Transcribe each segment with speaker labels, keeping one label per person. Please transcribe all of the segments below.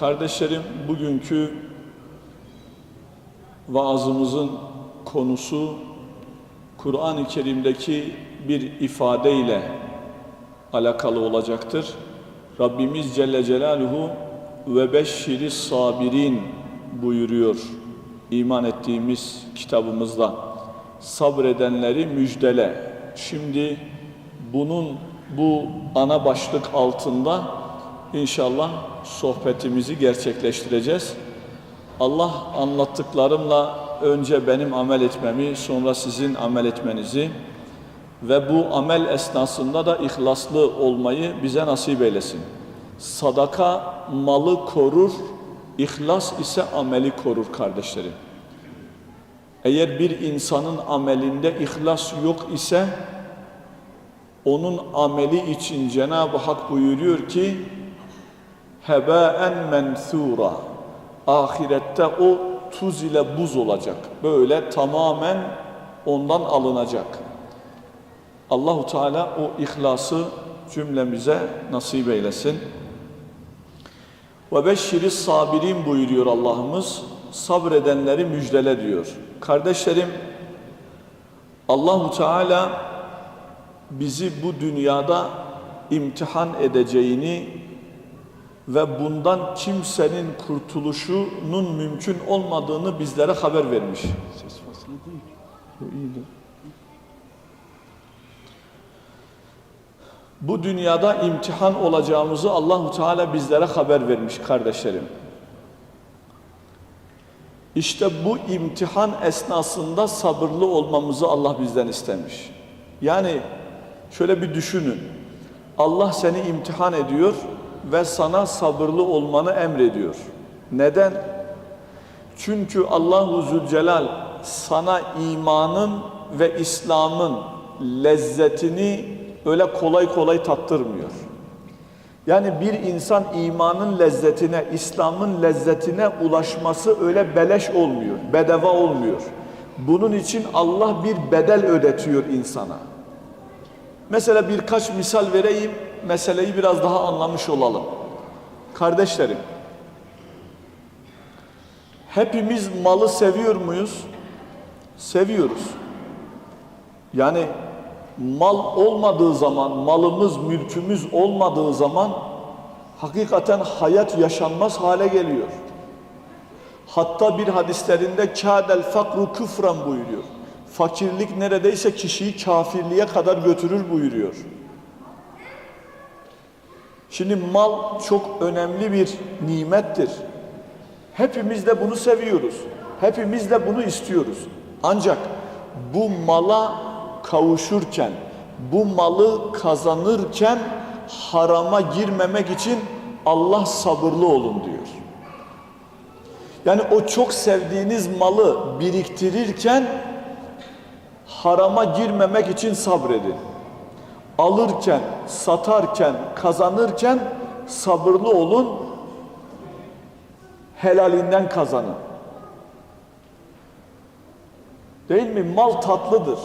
Speaker 1: Kardeşlerim bugünkü vaazımızın konusu Kur'an-ı Kerim'deki bir ifadeyle alakalı olacaktır. Rabbimiz Celle Celaluhu ve beşşiri sabirin buyuruyor iman ettiğimiz kitabımızda. Sabredenleri müjdele. Şimdi bunun bu ana başlık altında inşallah sohbetimizi gerçekleştireceğiz. Allah anlattıklarımla önce benim amel etmemi, sonra sizin amel etmenizi ve bu amel esnasında da ihlaslı olmayı bize nasip eylesin. Sadaka malı korur, ihlas ise ameli korur kardeşlerim. Eğer bir insanın amelinde ihlas yok ise onun ameli için Cenab-ı Hak buyuruyor ki hebaen mensura ahirette o tuz ile buz olacak. Böyle tamamen ondan alınacak. Allahu Teala o ihlası cümlemize nasip eylesin. Ve beşşiri sabirin buyuruyor Allah'ımız. Sabredenleri müjdele diyor. Kardeşlerim Allahu Teala bizi bu dünyada imtihan edeceğini ve bundan kimsenin kurtuluşunun mümkün olmadığını bizlere haber vermiş. Ses faslı değil. Bu iyiydi. Bu dünyada imtihan olacağımızı Allahu Teala bizlere haber vermiş kardeşlerim. İşte bu imtihan esnasında sabırlı olmamızı Allah bizden istemiş. Yani şöyle bir düşünün. Allah seni imtihan ediyor ve sana sabırlı olmanı emrediyor. Neden? Çünkü Allahu Zülcelal sana imanın ve İslam'ın lezzetini öyle kolay kolay tattırmıyor. Yani bir insan imanın lezzetine, İslam'ın lezzetine ulaşması öyle beleş olmuyor, bedava olmuyor. Bunun için Allah bir bedel ödetiyor insana. Mesela birkaç misal vereyim, meseleyi biraz daha anlamış olalım. Kardeşlerim, hepimiz malı seviyor muyuz? Seviyoruz. Yani mal olmadığı zaman, malımız, mülkümüz olmadığı zaman hakikaten hayat yaşanmaz hale geliyor. Hatta bir hadislerinde kâdel fakru küfran buyuruyor. Fakirlik neredeyse kişiyi kafirliğe kadar götürür buyuruyor. Şimdi mal çok önemli bir nimettir. Hepimiz de bunu seviyoruz. Hepimiz de bunu istiyoruz. Ancak bu mala kavuşurken, bu malı kazanırken harama girmemek için Allah sabırlı olun diyor. Yani o çok sevdiğiniz malı biriktirirken harama girmemek için sabredin. Alırken, satarken, kazanırken sabırlı olun. Helalinden kazanın. Değil mi? Mal tatlıdır.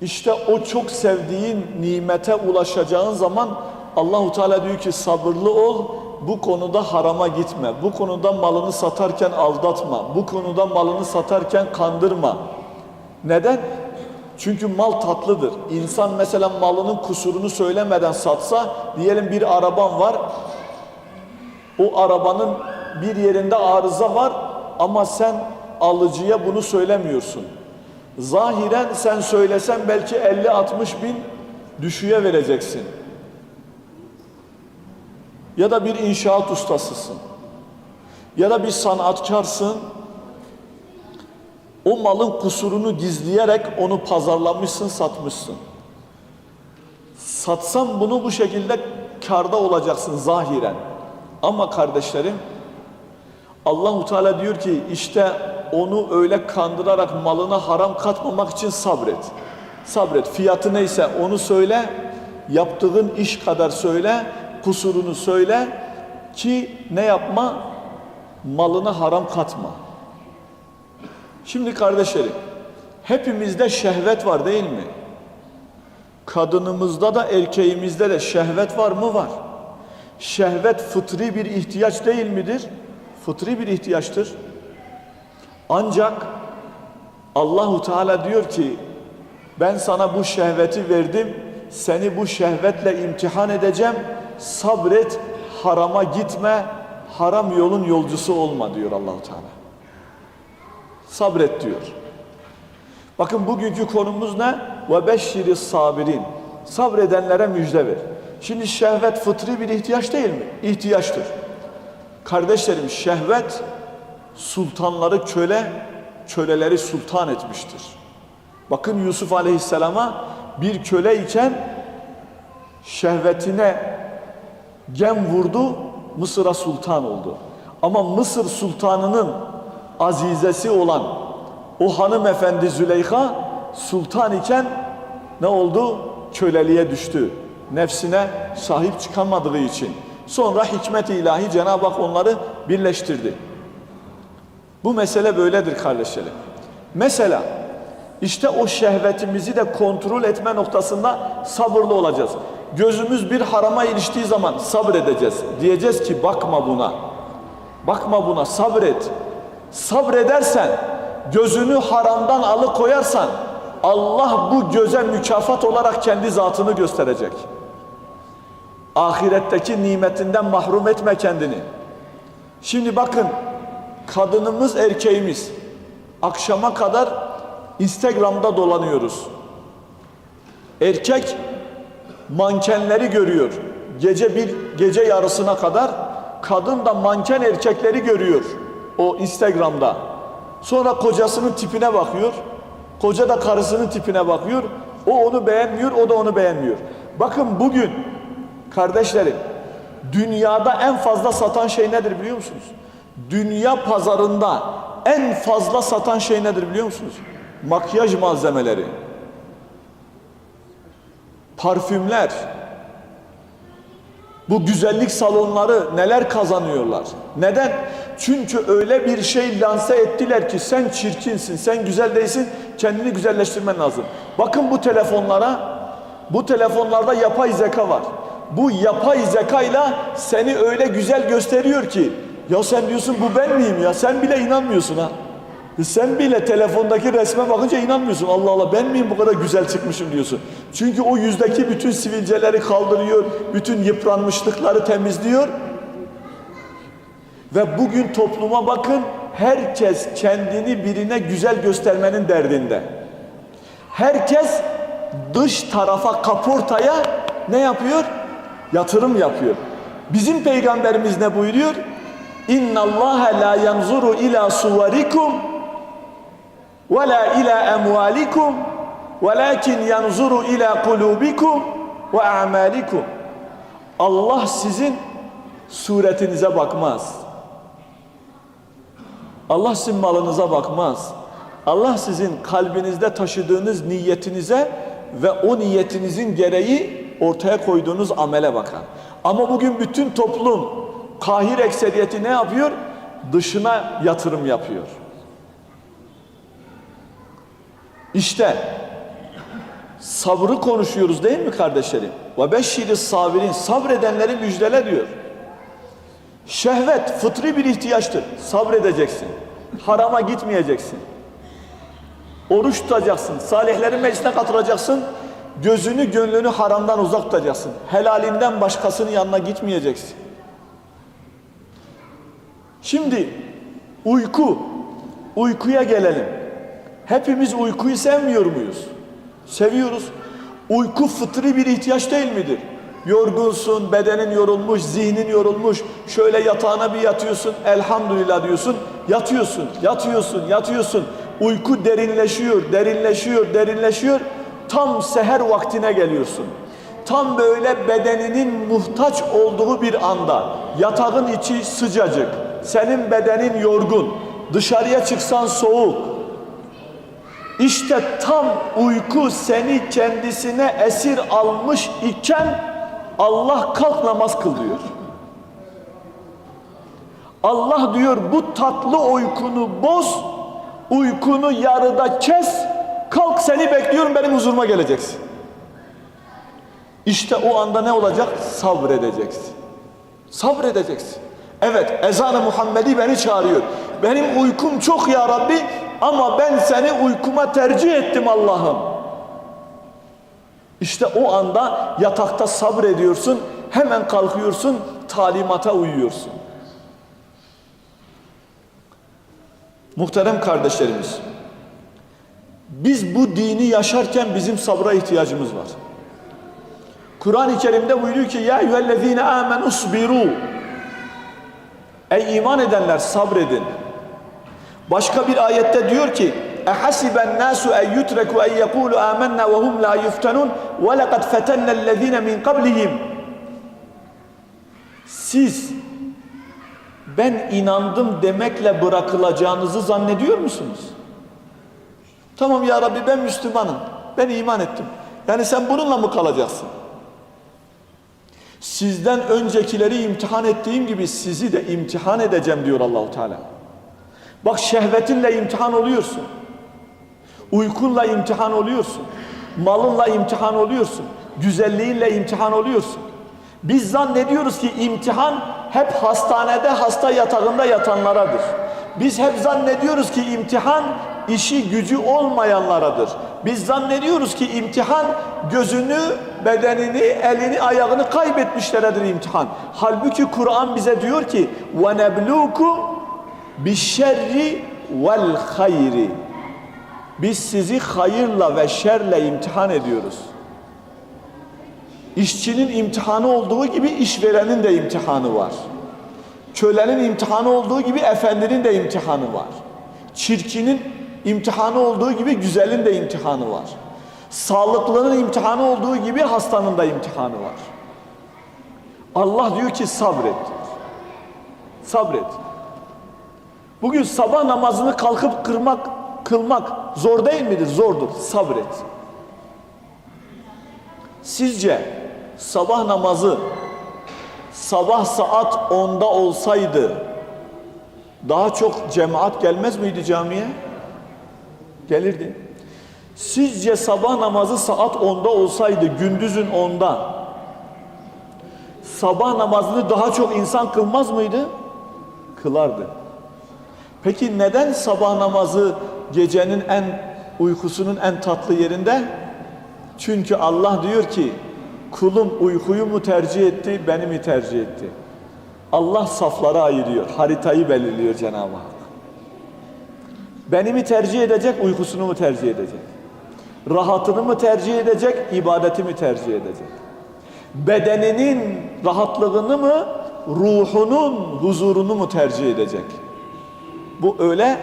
Speaker 1: İşte o çok sevdiğin nimete ulaşacağın zaman Allahu Teala diyor ki sabırlı ol. Bu konuda harama gitme. Bu konuda malını satarken aldatma. Bu konuda malını satarken kandırma. Neden? Çünkü mal tatlıdır. İnsan mesela malının kusurunu söylemeden satsa, diyelim bir araban var. O arabanın bir yerinde arıza var ama sen alıcıya bunu söylemiyorsun. Zahiren sen söylesen belki 50-60 bin düşüye vereceksin. Ya da bir inşaat ustasısın. Ya da bir sanatkarsın. O malın kusurunu gizleyerek onu pazarlamışsın, satmışsın. Satsan bunu bu şekilde karda olacaksın zahiren. Ama kardeşlerim Allahu Teala diyor ki işte onu öyle kandırarak malına haram katmamak için sabret. Sabret. Fiyatı neyse onu söyle. Yaptığın iş kadar söyle. Kusurunu söyle ki ne yapma? Malına haram katma. Şimdi kardeşlerim, hepimizde şehvet var değil mi? Kadınımızda da erkeğimizde de şehvet var mı? Var. Şehvet fıtri bir ihtiyaç değil midir? Fıtri bir ihtiyaçtır. Ancak Allahu Teala diyor ki ben sana bu şehveti verdim. Seni bu şehvetle imtihan edeceğim. Sabret, harama gitme. Haram yolun yolcusu olma diyor Allahu Teala. Sabret diyor. Bakın bugünkü konumuz ne? Ve beşşiri sabirin. Sabredenlere müjde ver. Şimdi şehvet fıtri bir ihtiyaç değil mi? İhtiyaçtır. Kardeşlerim şehvet sultanları köle, köleleri sultan etmiştir. Bakın Yusuf Aleyhisselam'a bir köle iken şehvetine gem vurdu, Mısır'a sultan oldu. Ama Mısır sultanının azizesi olan o hanımefendi Züleyha sultan iken ne oldu? Köleliğe düştü. Nefsine sahip çıkamadığı için. Sonra hikmet ilahi Cenab-ı Hak onları birleştirdi. Bu mesele böyledir kardeşlerim. Mesela işte o şehvetimizi de kontrol etme noktasında sabırlı olacağız. Gözümüz bir harama iliştiği zaman sabredeceğiz. Diyeceğiz ki bakma buna. Bakma buna sabret. Sabredersen, gözünü haramdan alıkoyarsan Allah bu göze mükafat olarak kendi zatını gösterecek. Ahiretteki nimetinden mahrum etme kendini. Şimdi bakın kadınımız erkeğimiz akşama kadar Instagram'da dolanıyoruz. Erkek mankenleri görüyor. Gece bir gece yarısına kadar kadın da manken erkekleri görüyor o Instagram'da. Sonra kocasının tipine bakıyor. Koca da karısının tipine bakıyor. O onu beğenmiyor, o da onu beğenmiyor. Bakın bugün kardeşlerim dünyada en fazla satan şey nedir biliyor musunuz? Dünya pazarında en fazla satan şey nedir biliyor musunuz? Makyaj malzemeleri. Parfümler. Bu güzellik salonları neler kazanıyorlar? Neden? Çünkü öyle bir şey lanse ettiler ki sen çirkinsin, sen güzel değilsin, kendini güzelleştirmen lazım. Bakın bu telefonlara, bu telefonlarda yapay zeka var. Bu yapay zekayla seni öyle güzel gösteriyor ki ya sen diyorsun bu ben miyim ya? Sen bile inanmıyorsun ha. Sen bile telefondaki resme bakınca inanmıyorsun. Allah Allah ben miyim bu kadar güzel çıkmışım diyorsun. Çünkü o yüzdeki bütün sivilceleri kaldırıyor, bütün yıpranmışlıkları temizliyor. Ve bugün topluma bakın herkes kendini birine güzel göstermenin derdinde. Herkes dış tarafa kaportaya ne yapıyor? Yatırım yapıyor. Bizim peygamberimiz ne buyuruyor? İnna Allah la yanzuru ila suvarikum ve la ila emvalikum velakin yanzuru ila kulubikum ve a'malikum. Allah sizin suretinize bakmaz. Allah sizin malınıza bakmaz. Allah sizin kalbinizde taşıdığınız niyetinize ve o niyetinizin gereği ortaya koyduğunuz amele bakar. Ama bugün bütün toplum kahir ekseriyeti ne yapıyor? Dışına yatırım yapıyor. İşte sabrı konuşuyoruz değil mi kardeşlerim? Ve beşşiri sabirin sabredenleri müjdele diyor. Şehvet fıtri bir ihtiyaçtır. Sabredeceksin. Harama gitmeyeceksin. Oruç tutacaksın. Salihlerin meclisine katılacaksın. Gözünü gönlünü haramdan uzak tutacaksın. Helalinden başkasının yanına gitmeyeceksin. Şimdi uyku. Uykuya gelelim. Hepimiz uykuyu sevmiyor muyuz? Seviyoruz. Uyku fıtri bir ihtiyaç değil midir? Yorgunsun, bedenin yorulmuş, zihnin yorulmuş. Şöyle yatağına bir yatıyorsun, elhamdülillah diyorsun. Yatıyorsun, yatıyorsun, yatıyorsun. Uyku derinleşiyor, derinleşiyor, derinleşiyor. Tam seher vaktine geliyorsun. Tam böyle bedeninin muhtaç olduğu bir anda. Yatağın içi sıcacık. Senin bedenin yorgun. Dışarıya çıksan soğuk. İşte tam uyku seni kendisine esir almış iken Allah kalk namaz kıl diyor. Allah diyor bu tatlı uykunu boz, uykunu yarıda kes, kalk seni bekliyorum benim huzuruma geleceksin. İşte o anda ne olacak? Sabredeceksin. Sabredeceksin. Evet ezan-ı Muhammedi beni çağırıyor. Benim uykum çok ya Rabbi ama ben seni uykuma tercih ettim Allah'ım. İşte o anda yatakta sabrediyorsun, hemen kalkıyorsun, talimata uyuyorsun. Muhterem kardeşlerimiz, biz bu dini yaşarken bizim sabra ihtiyacımız var. Kur'an-ı Kerim'de buyuruyor ki ya eyyühellezine amenu sbiru Ey iman edenler sabredin. Başka bir ayette diyor ki ehasiben nasu en yutreku en yekulu amennâ ve hum la yuftanun ve lekad fetennellezine min qablihim Siz ben inandım demekle bırakılacağınızı zannediyor musunuz? Tamam ya Rabbi ben Müslümanım. Ben iman ettim. Yani sen bununla mı kalacaksın? Sizden öncekileri imtihan ettiğim gibi sizi de imtihan edeceğim diyor Allahu Teala. Bak şehvetinle imtihan oluyorsun. Uykunla imtihan oluyorsun. Malınla imtihan oluyorsun. Güzelliğinle imtihan oluyorsun. Biz zannediyoruz ki imtihan hep hastanede hasta yatağında yatanlaradır. Biz hep zannediyoruz ki imtihan işi gücü olmayanlaradır. Biz zannediyoruz ki imtihan gözünü, bedenini, elini, ayağını kaybetmişleredir imtihan. Halbuki Kur'an bize diyor ki وَنَبْلُوكُمْ بِالشَّرِّ وَالْخَيْرِ Biz sizi hayırla ve şerle imtihan ediyoruz. İşçinin imtihanı olduğu gibi işverenin de imtihanı var. Kölenin imtihanı olduğu gibi efendinin de imtihanı var. Çirkinin imtihanı olduğu gibi güzelin de imtihanı var. Sağlıklının imtihanı olduğu gibi hastanın da imtihanı var. Allah diyor ki sabret. Sabret. Bugün sabah namazını kalkıp kırmak, kılmak zor değil midir? Zordur. Sabret. Sizce sabah namazı sabah saat 10'da olsaydı daha çok cemaat gelmez miydi camiye? Gelirdi. Sizce sabah namazı saat 10'da olsaydı gündüzün 10'da sabah namazını daha çok insan kılmaz mıydı? Kılardı. Peki neden sabah namazı gecenin en uykusunun en tatlı yerinde? Çünkü Allah diyor ki kulum uykuyu mu tercih etti, beni mi tercih etti? Allah safları ayırıyor, haritayı belirliyor Cenab-ı Hak. Beni mi tercih edecek, uykusunu mu tercih edecek? Rahatını mı tercih edecek, ibadeti mi tercih edecek? Bedeninin rahatlığını mı, ruhunun huzurunu mu tercih edecek? Bu öyle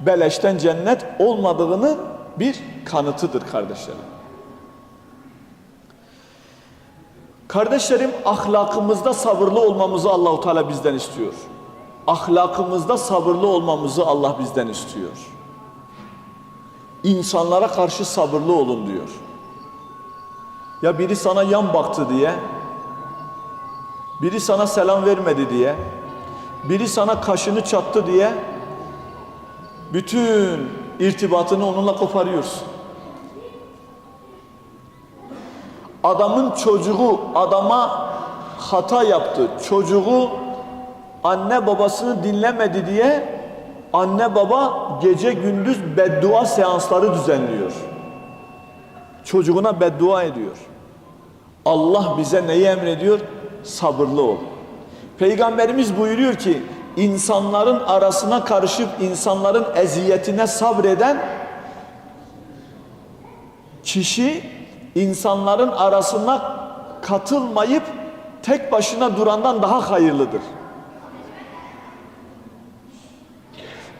Speaker 1: beleşten cennet olmadığını bir kanıtıdır kardeşlerim. Kardeşlerim ahlakımızda sabırlı olmamızı Allahu Teala bizden istiyor. Ahlakımızda sabırlı olmamızı Allah bizden istiyor. İnsanlara karşı sabırlı olun diyor. Ya biri sana yan baktı diye, biri sana selam vermedi diye, biri sana kaşını çattı diye bütün irtibatını onunla koparıyorsun. Adamın çocuğu adama hata yaptı. Çocuğu anne babasını dinlemedi diye anne baba gece gündüz beddua seansları düzenliyor. Çocuğuna beddua ediyor. Allah bize neyi emrediyor? Sabırlı ol. Peygamberimiz buyuruyor ki insanların arasına karışıp insanların eziyetine sabreden kişi insanların arasına katılmayıp tek başına durandan daha hayırlıdır.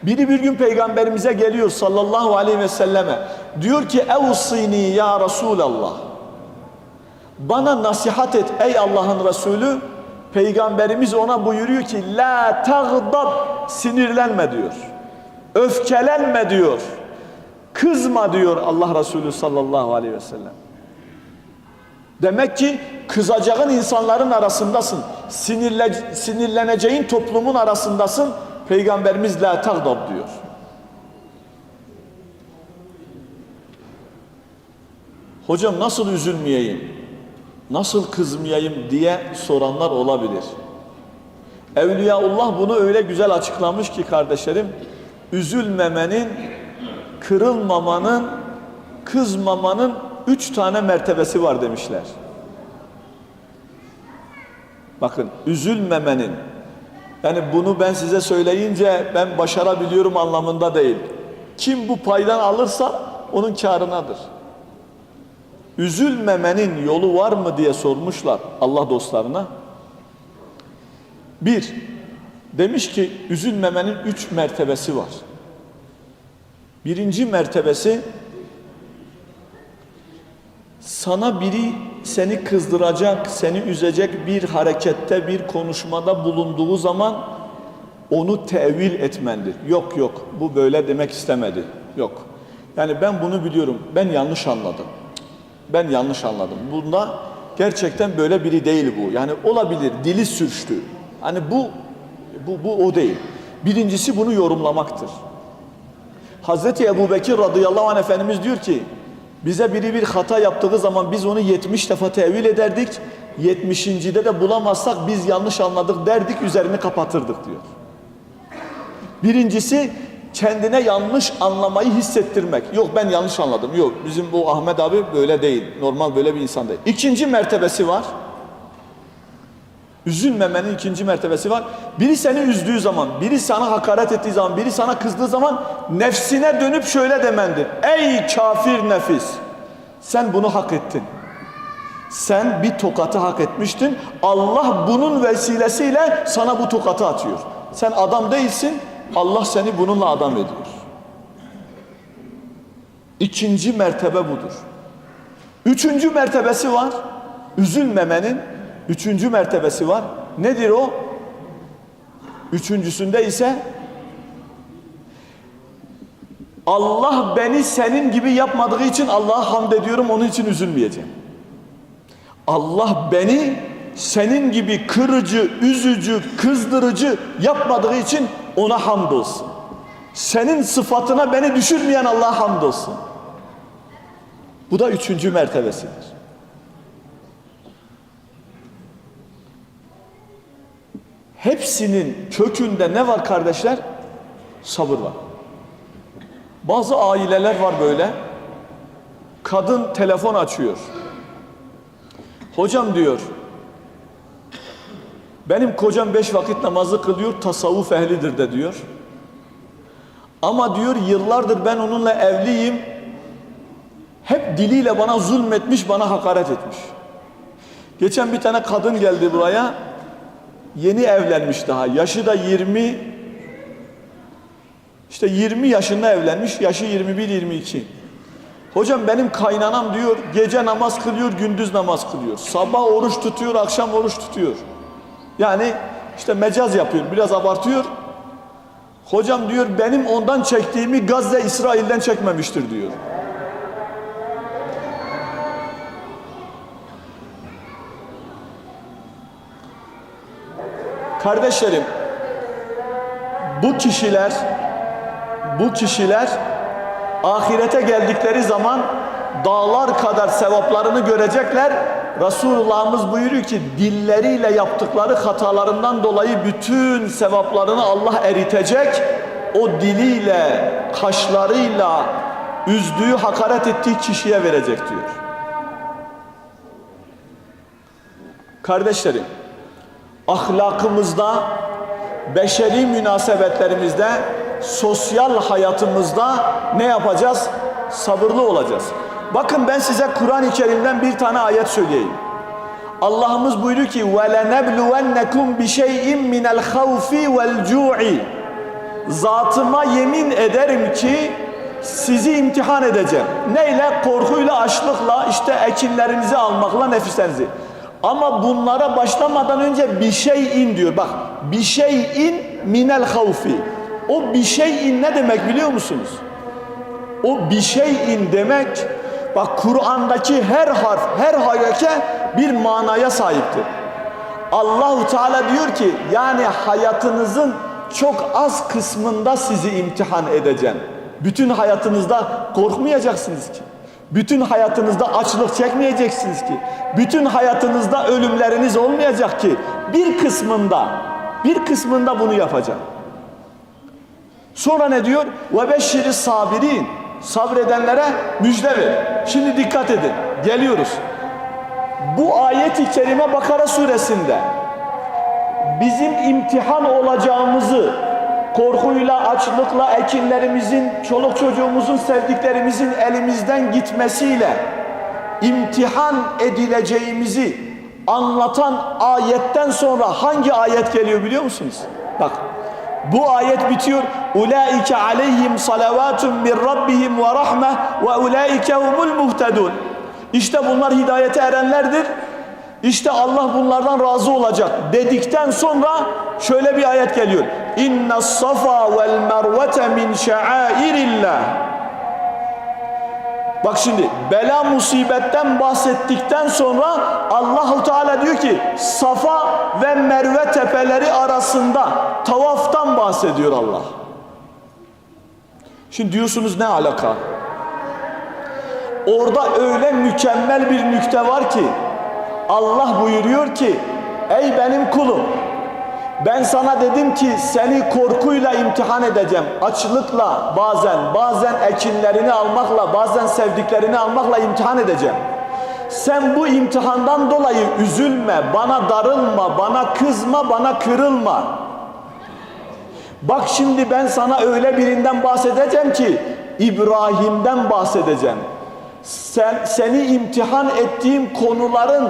Speaker 1: Biri bir gün peygamberimize geliyor sallallahu aleyhi ve selleme. Diyor ki evsini ya Resulallah. Bana nasihat et ey Allah'ın Resulü. Peygamberimiz ona buyuruyor ki la tagdab sinirlenme diyor. Öfkelenme diyor. Kızma diyor Allah Resulü sallallahu aleyhi ve sellem. Demek ki kızacağın insanların arasındasın. Sinirle, sinirleneceğin toplumun arasındasın. Peygamberimiz la tagdab diyor. Hocam nasıl üzülmeyeyim? Nasıl kızmayayım diye soranlar olabilir. Evliyaullah bunu öyle güzel açıklamış ki kardeşlerim, üzülmemenin, kırılmamanın, kızmamanın üç tane mertebesi var demişler. Bakın üzülmemenin, yani bunu ben size söyleyince ben başarabiliyorum anlamında değil. Kim bu paydan alırsa onun karınadır. Üzülmemenin yolu var mı diye sormuşlar Allah dostlarına. Bir, demiş ki üzülmemenin üç mertebesi var. Birinci mertebesi sana biri seni kızdıracak, seni üzecek bir harekette, bir konuşmada bulunduğu zaman onu tevil etmendir. Yok yok bu böyle demek istemedi. Yok. Yani ben bunu biliyorum. Ben yanlış anladım. Ben yanlış anladım. Bunda gerçekten böyle biri değil bu. Yani olabilir dili sürçtü. Hani bu bu bu o değil. Birincisi bunu yorumlamaktır. Hazreti Ebu Bekir radıyallahu anh Efendimiz diyor ki bize biri bir hata yaptığı zaman biz onu 70 defa tevil ederdik. 70.de de bulamazsak biz yanlış anladık derdik üzerini kapatırdık diyor. Birincisi kendine yanlış anlamayı hissettirmek. Yok ben yanlış anladım. Yok bizim bu Ahmet abi böyle değil. Normal böyle bir insan değil. İkinci mertebesi var. Üzülmemenin ikinci mertebesi var. Biri seni üzdüğü zaman, biri sana hakaret ettiği zaman, biri sana kızdığı zaman nefsine dönüp şöyle demendir. Ey kafir nefis! Sen bunu hak ettin. Sen bir tokatı hak etmiştin. Allah bunun vesilesiyle sana bu tokatı atıyor. Sen adam değilsin. Allah seni bununla adam ediyor. İkinci mertebe budur. Üçüncü mertebesi var. Üzülmemenin üçüncü mertebesi var. Nedir o? Üçüncüsünde ise Allah beni senin gibi yapmadığı için Allah'a hamd ediyorum onun için üzülmeyeceğim. Allah beni senin gibi kırıcı, üzücü, kızdırıcı yapmadığı için ona hamdolsun. Senin sıfatına beni düşürmeyen Allah'a hamdolsun. Bu da üçüncü mertebesidir. Hepsinin kökünde ne var kardeşler? Sabır var. Bazı aileler var böyle. Kadın telefon açıyor. Hocam diyor, benim kocam beş vakit namazı kılıyor, tasavvuf ehlidir de diyor. Ama diyor yıllardır ben onunla evliyim. Hep diliyle bana zulmetmiş, bana hakaret etmiş. Geçen bir tane kadın geldi buraya. Yeni evlenmiş daha. Yaşı da 20 işte 20 yaşında evlenmiş. Yaşı 21-22. Hocam benim kaynanam diyor gece namaz kılıyor, gündüz namaz kılıyor. Sabah oruç tutuyor, akşam oruç tutuyor. Yani işte mecaz yapıyor, biraz abartıyor. Hocam diyor benim ondan çektiğimi Gazze İsrail'den çekmemiştir diyor. Kardeşlerim bu kişiler bu kişiler ahirete geldikleri zaman dağlar kadar sevaplarını görecekler. Resulullah'ımız buyuruyor ki dilleriyle yaptıkları hatalarından dolayı bütün sevaplarını Allah eritecek. O diliyle, kaşlarıyla üzdüğü, hakaret ettiği kişiye verecek diyor. Kardeşlerim, ahlakımızda, beşeri münasebetlerimizde, sosyal hayatımızda ne yapacağız? Sabırlı olacağız. Bakın ben size Kur'an-ı Kerim'den bir tane ayet söyleyeyim. Allah'ımız buyuruyor ki وَلَنَبْلُوَنَّكُمْ بِشَيْءٍ مِنَ الْخَوْفِ وَالْجُوعِ Zatıma yemin ederim ki sizi imtihan edeceğim. Neyle? Korkuyla, açlıkla, işte ekinlerinizi almakla, nefislerinizi. Ama bunlara başlamadan önce bir şeyin diyor. Bak bir şeyin minel havfi. O bir şeyin ne demek biliyor musunuz? O bir şeyin demek bak Kur'an'daki her harf, her hareke bir manaya sahiptir. Allahu Teala diyor ki yani hayatınızın çok az kısmında sizi imtihan edeceğim. Bütün hayatınızda korkmayacaksınız ki. Bütün hayatınızda açlık çekmeyeceksiniz ki. Bütün hayatınızda ölümleriniz olmayacak ki. Bir kısmında bir kısmında bunu yapacağım. Sonra ne diyor? Ve beşşiri sabirin. Sabredenlere müjde ver. Şimdi dikkat edin. Geliyoruz. Bu ayet-i kerime Bakara suresinde bizim imtihan olacağımızı korkuyla, açlıkla, ekinlerimizin, çoluk çocuğumuzun, sevdiklerimizin elimizden gitmesiyle imtihan edileceğimizi anlatan ayetten sonra hangi ayet geliyor biliyor musunuz? Bak bu ayet bitiyor. Ulaike aleyhim salavatun min rabbihim ve rahme ve ulaike humul muhtedun. İşte bunlar hidayete erenlerdir. İşte Allah bunlardan razı olacak dedikten sonra şöyle bir ayet geliyor. İnne safa vel mervete min şairillah. Bak şimdi bela musibetten bahsettikten sonra Allahu Teala diyor ki Safa ve Merve tepeleri arasında tavaftan bahsediyor Allah. Şimdi diyorsunuz ne alaka? Orada öyle mükemmel bir nükte var ki Allah buyuruyor ki ey benim kulum ben sana dedim ki seni korkuyla imtihan edeceğim. Açlıkla bazen, bazen ekinlerini almakla, bazen sevdiklerini almakla imtihan edeceğim. Sen bu imtihandan dolayı üzülme, bana darılma, bana kızma, bana kırılma. Bak şimdi ben sana öyle birinden bahsedeceğim ki İbrahim'den bahsedeceğim. Sen, seni imtihan ettiğim konuların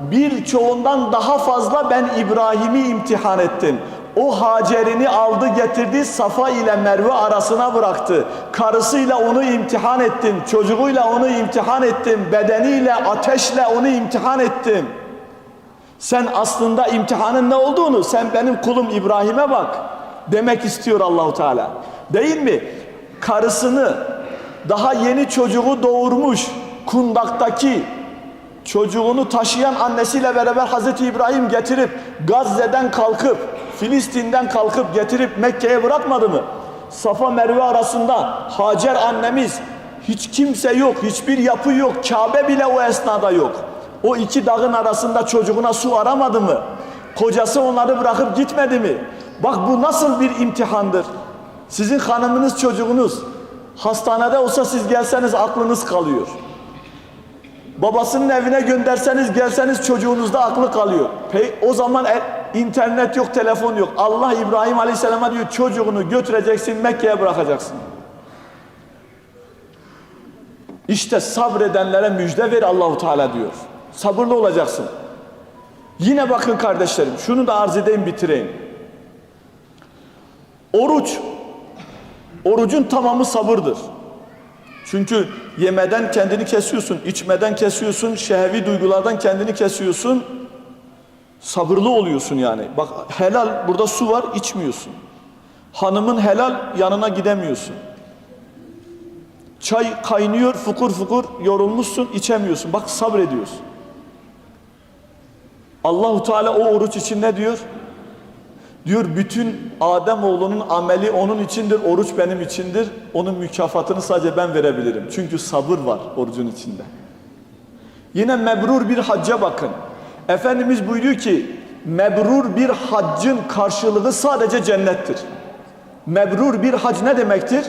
Speaker 1: birçoğundan daha fazla ben İbrahim'i imtihan ettim. O Hacer'ini aldı getirdi Safa ile Merve arasına bıraktı. Karısıyla onu imtihan ettim. Çocuğuyla onu imtihan ettim. Bedeniyle, ateşle onu imtihan ettim. Sen aslında imtihanın ne olduğunu sen benim kulum İbrahim'e bak demek istiyor Allahu Teala. Değil mi? Karısını daha yeni çocuğu doğurmuş kundaktaki çocuğunu taşıyan annesiyle beraber Hazreti İbrahim getirip Gazze'den kalkıp Filistin'den kalkıp getirip Mekke'ye bırakmadı mı? Safa Merve arasında Hacer annemiz hiç kimse yok, hiçbir yapı yok, Kabe bile o esnada yok. O iki dağın arasında çocuğuna su aramadı mı? Kocası onları bırakıp gitmedi mi? Bak bu nasıl bir imtihandır. Sizin hanımınız çocuğunuz hastanede olsa siz gelseniz aklınız kalıyor. Babasının evine gönderseniz gelseniz çocuğunuzda aklı kalıyor. Peki, o zaman e, internet yok, telefon yok. Allah İbrahim Aleyhisselam'a diyor çocuğunu götüreceksin Mekke'ye bırakacaksın. İşte sabredenlere müjde ver Allahu Teala diyor. Sabırlı olacaksın. Yine bakın kardeşlerim şunu da arz edeyim bitireyim. Oruç orucun tamamı sabırdır. Çünkü yemeden kendini kesiyorsun, içmeden kesiyorsun, şehvi duygulardan kendini kesiyorsun. Sabırlı oluyorsun yani. Bak helal burada su var içmiyorsun. Hanımın helal yanına gidemiyorsun. Çay kaynıyor fukur fukur yorulmuşsun içemiyorsun. Bak sabrediyorsun. Allahu Teala o oruç için ne diyor? Diyor bütün Adem oğlunun ameli onun içindir, oruç benim içindir. Onun mükafatını sadece ben verebilirim. Çünkü sabır var orucun içinde. Yine mebrur bir hacca bakın. Efendimiz buyuruyor ki mebrur bir haccın karşılığı sadece cennettir. Mebrur bir hac ne demektir?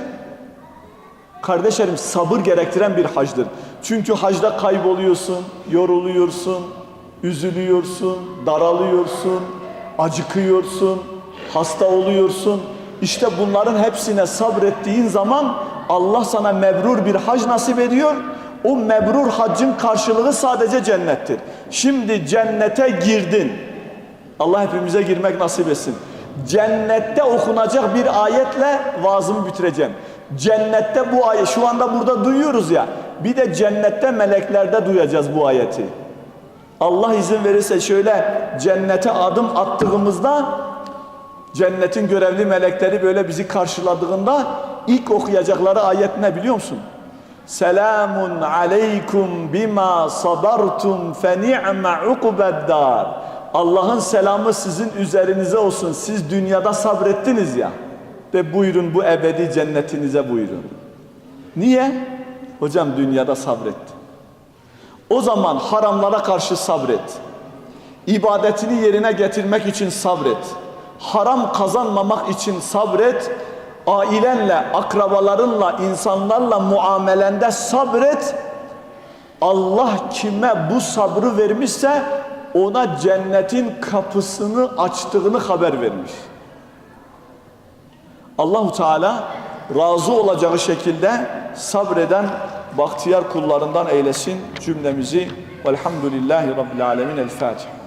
Speaker 1: Kardeşlerim sabır gerektiren bir hacdır. Çünkü hacda kayboluyorsun, yoruluyorsun, üzülüyorsun, daralıyorsun, acıkıyorsun, hasta oluyorsun. İşte bunların hepsine sabrettiğin zaman Allah sana mebrur bir hac nasip ediyor. O mebrur haccın karşılığı sadece cennettir. Şimdi cennete girdin. Allah hepimize girmek nasip etsin. Cennette okunacak bir ayetle vaazımı bitireceğim. Cennette bu ayet şu anda burada duyuyoruz ya. Bir de cennette meleklerde duyacağız bu ayeti. Allah izin verirse şöyle cennete adım attığımızda cennetin görevli melekleri böyle bizi karşıladığında ilk okuyacakları ayet ne biliyor musun? Selamun aleykum bima sabartum fe ni'me ukubeddar. Allah'ın selamı sizin üzerinize olsun. Siz dünyada sabrettiniz ya. Ve buyurun bu ebedi cennetinize buyurun. Niye? Hocam dünyada sabretti. O zaman haramlara karşı sabret. İbadetini yerine getirmek için sabret. Haram kazanmamak için sabret. Ailenle, akrabalarınla, insanlarla muamelende sabret. Allah kime bu sabrı vermişse ona cennetin kapısını açtığını haber vermiş. Allahu Teala razı olacağı şekilde sabreden bahtiyar kullarından eylesin cümlemizi. Velhamdülillahi Rabbil Alemin. El Fatiha.